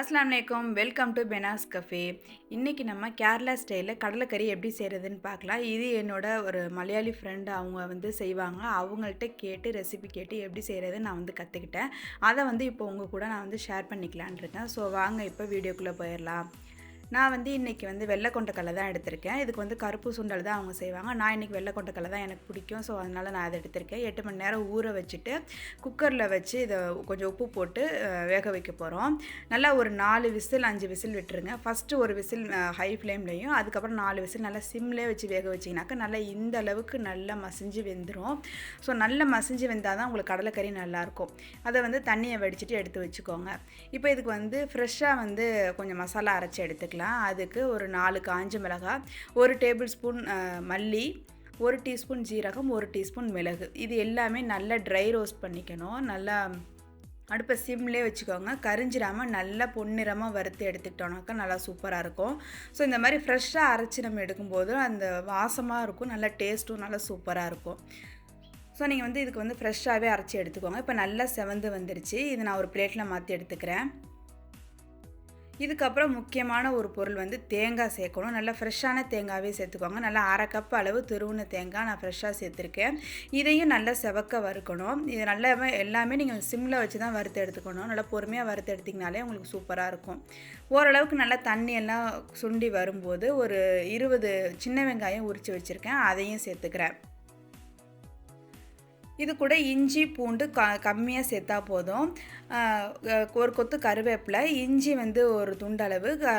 அஸ்லாம் வலைக்கம் welcome to பெனாஸ் cafe. இன்றைக்கி நம்ம கேரளா ஸ்டைலில் கடலைக்கறி எப்படி செய்கிறதுன்னு பார்க்கலாம். இது என்னோடய ஒரு மலையாளி ஃப்ரெண்டு அவங்க வந்து செய்வாங்க. அவங்கள்ட்ட கேட்டு ரெசிபி கேட்டு எப்படி செய்கிறதுன்னு நான் வந்து கற்றுக்கிட்டேன் அதை வந்து இப்போ உங்கள் கூட நான் வந்து ஷேர் பண்ணிக்கலான் இருக்கேன். ஸோ வாங்க இப்போ வீடியோக்குள்ளே போயிடலாம். நான் வந்து இன்றைக்கி வந்து வெள்ளை கொண்டக்கடலை தான் எடுத்திருக்கேன். இதுக்கு வந்து கருப்பு சுண்டல் தான் அவங்க செய்வாங்க. நான் இன்றைக்கி வெள்ளை கொண்டக்கடலை தான் எனக்கு பிடிக்கும். ஸோ அதனால் நான் அதை எடுத்திருக்கேன். எட்டு மணி நேரம் ஊற வச்சுட்டு குக்கரில் வச்சு இதை கொஞ்சம் உப்பு போட்டு வேக வைக்க போகிறோம் நல்லா ஒரு நாலு விசில் அஞ்சு விசில் விட்டுருங்க. ஃபஸ்ட்டு ஒரு விசில் ஹை ஃப்ளேம்லேயும் அதுக்கப்புறம் நாலு விசில் நல்லா சிம்லேயே வச்சு வேக வச்சிங்கனாக்கா நல்லா இந்த அளவுக்கு நல்லா மசிஞ்சு வெந்துடும் ஸோ நல்லா மசிஞ்சு வெந்தால் தான் உங்களுக்கு கடலைக்கறி நல்லாயிருக்கும் அதை வந்து தண்ணியை வடிச்சிட்டு எடுத்து வச்சுக்கோங்க. இப்போ இதுக்கு வந்து ஃப்ரெஷ்ஷாக வந்து கொஞ்சம் மசாலா அரைச்சி எடுத்துக்கலாம். அதுக்கு ஒரு நாலு காஞ்ச மிளகாய் ஒரு டேபிள் ஸ்பூன் மல்லி ஒரு டீஸ்பூன் ஜீரகம் ஒரு டீஸ்பூன் மிளகு. இது எல்லாமே நல்லா ட்ரை ரோஸ்ட் பண்ணிக்கணும். நல்லா அடுப்பை சிம்லேயே வச்சுக்கோங்க. கரிஞ்சிடாமல் நல்லா பொன்னிறமாக வறுத்து எடுத்துக்கிட்டோம்னாக்கா நல்லா சூப்பராக இருக்கும். ஸோ இந்த மாதிரி ஃப்ரெஷ்ஷாக அரைச்சி நம்ம எடுக்கும்போது அந்த வாசமாக இருக்கும். நல்லா டேஸ்ட்டும் நல்லா சூப்பராக இருக்கும். ஸோ நீங்கள் வந்து இதுக்கு வந்து ஃப்ரெஷ்ஷாகவே அரைச்சி எடுத்துக்கோங்க. இப்போ நல்லா செவந்து வந்துருச்சு. இது நான் ஒரு பிளேட்டில் மாற்றி எடுத்துக்கிறேன். இதுக்கப்புறம் முக்கியமான ஒரு பொருள் வந்து தேங்காய் சேர்க்கணும். நல்லா ஃப்ரெஷ்ஷான தேங்காவே சேர்த்துக்கோங்க. நல்லா அரை கப் அளவு துருவின தேங்காய் நான் ஃப்ரெஷ்ஷாக சேர்த்துருக்கேன். இதையும் நல்லா செவக்க வறுக்கணும். இது நல்லா எல்லாமே நீங்கள் சிம்மில் வச்சு தான் வறுத்து எடுத்துக்கணும். நல்லா பொறுமையாக வறுத்து எடுத்திங்கனாலே உங்களுக்கு சூப்பராக இருக்கும். ஓரளவுக்கு நல்லா தண்ணியெல்லாம் சுண்டி வரும்போது ஒரு இருபது சின்ன வெங்காயம் உரித்து வச்சுருக்கேன். அதையும் சேர்த்துக்கிறேன். இது கூட இஞ்சி பூண்டு க கம்மியாக சேர்த்தா போதும். ஒரு கொத்து கருவேப்பிலை இஞ்சி வந்து ஒரு துண்டளவு க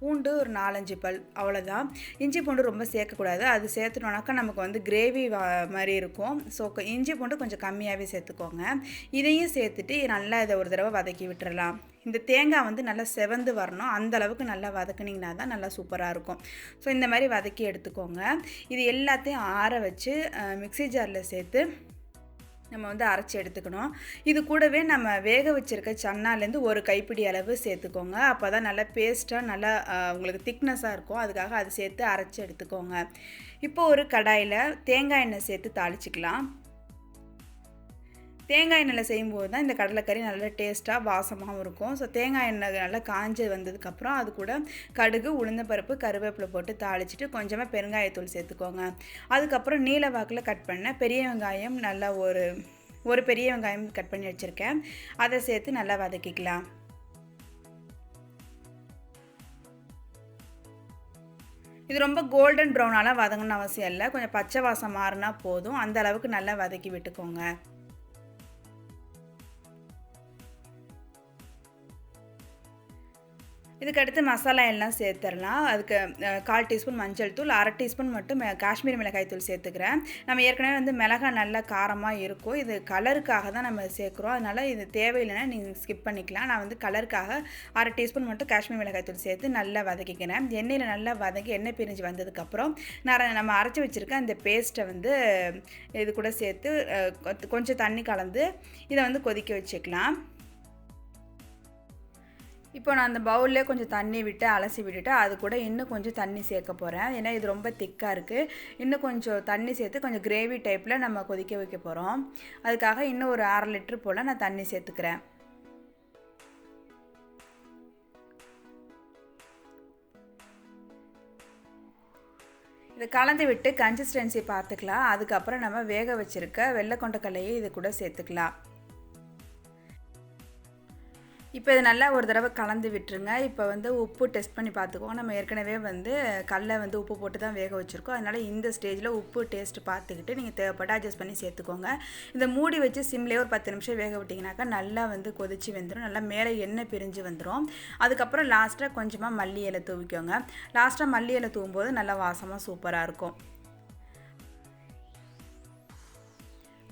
பூண்டு ஒரு நாலஞ்சு பல் அவ்வளோதான் இஞ்சி பூண்டு ரொம்ப சேர்க்கக்கூடாது. அது சேர்த்துட்டோனாக்கா நமக்கு வந்து கிரேவி மாதிரி இருக்கும். ஸோ இஞ்சி பூண்டு கொஞ்சம் கம்மியாகவே சேர்த்துக்கோங்க. இதையும் சேர்த்துட்டு நல்லா இதை ஒரு தடவை வதக்கி விட்டுறலாம். இந்த தேங்காய் வந்து நல்லா செவந்து வரணும். அந்த அளவுக்கு நல்லா வதக்குனிங்கன்னா தான் நல்லா சூப்பராக இருக்கும். ஸோ இந்த மாதிரி வதக்கி எடுத்துக்கோங்க. இது எல்லாத்தையும் ஆற வச்சு மிக்ஸி ஜாரில் சேர்த்து நம்ம வந்து அரைச்சி எடுத்துக்கணும். இது கூடவே நம்ம வேக வச்சுருக்க சன்னாலேருந்து ஒரு கைப்பிடி அளவு சேர்த்துக்கோங்க. அப்போ தான் நல்லா பேஸ்ட்டாக நல்லா உங்களுக்கு திக்னஸாக இருக்கும். அதுக்காக அது சேர்த்து அரைச்சி எடுத்துக்கோங்க. இப்போ ஒரு கடாயில் தேங்காய் எண்ணெய் சேர்த்து தாளிச்சிக்கலாம். தேங்காய் எண்ணெயில் செய்யும்போது தான் இந்த கடலைக்கறி நல்லா டேஸ்ட்டாக வாசமாகவும் இருக்கும். ஸோ தேங்காய் எண்ணெய் நல்லா காஞ்சி வந்ததுக்கப்புறம் அது கூட கடுகு உளுந்தப்பருப்பு கருவேப்பிலை போட்டு தாளிச்சிட்டு கொஞ்சமாக பெருங்காயத்தூள் சேர்த்துக்கோங்க. அதுக்கப்புறம் நீல வாக்கில் கட் பண்ண பெரிய வெங்காயம் நல்லா ஒரு ஒரு பெரிய வெங்காயம் கட் பண்ணி வச்சுருக்கேன். அதை சேர்த்து நல்லா வதக்கிக்கலாம். இது ரொம்ப கோல்டன் ப்ரௌனாலாம் வதங்கணும்னு அவசியம் இல்லை. கொஞ்சம் பச்சை வாசம் மாறினா போதும். அந்த அளவுக்கு நல்லா வதக்கி விட்டுக்கோங்க. இதுக்கடுத்து மசாலா எல்லாம் சேர்த்துடலாம். அதுக்கு கால் டீஸ்பூன் மஞ்சள் தூள் அரை டீஸ்பூன் மட்டும் காஷ்மீர் காஷ்மீரி மிளகாய் தூள் சேர்த்துக்கிறேன். நம்ம ஏற்கனவே வந்து மிளகாய் நல்லா காரமாக இருக்கும். இது கலருக்காக தான் நம்ம சேர்க்குறோம். அதனால் இது தேவையில்லைன்னா நீங்கள் ஸ்கிப் பண்ணிக்கலாம். நான் வந்து கலருக்காக அரை டீஸ்பூன் மட்டும் காஷ்மீர் மிளகாய் தூள் சேர்த்து நல்லா வதக்கிக்கிறேன். எண்ணெயில் நல்லா வதக்கி எண்ணெய் பிரிஞ்சு வந்ததுக்கப்புறம் நான் நம்ம அரைச்சி வச்சுருக்க அந்த பேஸ்ட்டை வந்து இது கூட சேர்த்து கொஞ்சம் தண்ணி கலந்து இதை வந்து கொதிக்க வச்சுக்கலாம். இப்போ நான் அந்த பவுல்லே கொஞ்சம் தண்ணி விட்டு அலசி விட்டுட்டு அது கூட இன்னும் கொஞ்சம் தண்ணி சேர்க்க போகிறேன் ஏன்னா இது ரொம்ப திக்காக இருக்குது இன்னும் கொஞ்சம் தண்ணி சேர்த்து கொஞ்சம் கிரேவி டைப்பில் நம்ம கொதிக்க வைக்க போகிறோம் அதுக்காக இன்னும் ஒரு அரை லிட்டர் போல் நான் தண்ணி சேர்த்துக்கிறேன். இதை கலந்து விட்டு கன்சிஸ்டன்சி பார்த்துக்கலாம். அதுக்கப்புறம் நம்ம வேக வச்சுருக்க வெள்ளை கொண்டக்கல்லையை இது கூட சேர்த்துக்கலாம். இப்போ இது நல்லா ஒரு தடவை கலந்து விட்டுருங்க. இப்போ வந்து உப்பு டெஸ்ட் பண்ணி பார்த்துக்கோங்க நம்ம ஏற்கனவே வந்து கல்லை வந்து உப்பு போட்டு தான் வேக வச்சுருக்கோம். அதனால் இந்த ஸ்டேஜில் உப்பு டேஸ்ட் பார்த்துக்கிட்டு நீங்கள் தேவைப்பட்ட அட்ஜஸ்ட் பண்ணி சேர்த்துக்கோங்க. இந்த மூடி வச்சு சிம்லேயே ஒரு பத்து நிமிஷம் வேக விட்டிங்கனாக்கா நல்லா வந்து கொதிச்சு வெந்துடும் நல்லா மேலே எண்ணெய் பிரிஞ்சு வந்துடும் அதுக்கப்புறம் லாஸ்ட்டாக கொஞ்சமாக மல்லி இலை தூவிக்கோங்க. லாஸ்ட்டாக மல்லி இலை தூவும்போது நல்லா வாசமாக சூப்பராக இருக்கும்.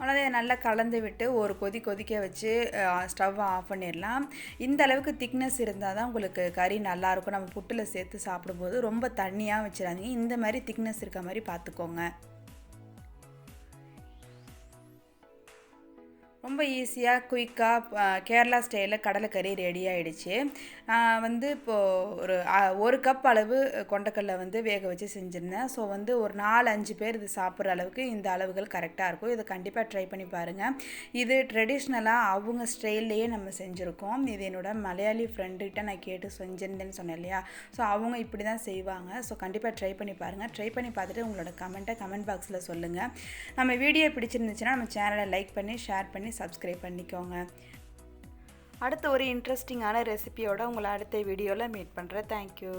அவ்வளோதான் நல்லா கலந்து விட்டு ஒரு கொதி கொதிக்க வச்சு ஸ்டவ்வை ஆஃப் பண்ணிடலாம். இந்த அளவுக்கு திக்னஸ் இருந்தால் தான் உங்களுக்கு கறி நல்லாயிருக்கும் நம்ம புட்டில் சேர்த்து சாப்பிடும்போது ரொம்ப தண்ணியாக வச்சிடாதீங்க. இந்த மாதிரி திக்னஸ் இருக்க மாதிரி பார்த்துக்கோங்க. ரொம்ப ஈஸியாக குயிக்காக கேரளா ஸ்டைலில் கடலைக்கறி ரெடி ஆகிடுச்சு நான் வந்து இப்போது ஒரு ஒரு கப் அளவு கொண்டக்கடலை வந்து வேக வச்சு செஞ்சுருந்தேன். ஸோ வந்து ஒரு நாலு அஞ்சு பேர் இது சாப்பிட்ற அளவுக்கு இந்த அளவுகள் கரெக்டாக இருக்கும். இதை கண்டிப்பாக ட்ரை பண்ணி பாருங்கள் இது ட்ரெடிஷ்னலாக அவங்க ஸ்டைல்லையே நம்ம செஞ்சுருக்கோம். இது என்னோடய மலையாளி ஃப்ரெண்டுக்கிட்ட நான் கேட்டு செஞ்சிருந்தேன்னு சொன்னேன் இல்லையா? ஸோ அவங்க இப்படி தான் செய்வாங்க. ஸோ கண்டிப்பாக ட்ரை பண்ணி பாருங்கள் ட்ரை பண்ணி பார்த்துட்டு உங்களோட கமெண்ட்டை கமெண்ட் பாக்ஸில் சொல்லுங்கள் நம்ம வீடியோ பிடிச்சிருந்துச்சுன்னா நம்ம சேனலை லைக் பண்ணி ஷேர் பண்ணி சப்ஸ்கிரைப் பண்ணிக்கோங்க. அடுத்த ஒரு இன்ட்ரெஸ்டிங்கான ரெசிபியோட உங்களை அடுத்த வீடியோவில் மீட் பண்ணுறேன் தேங்க்யூ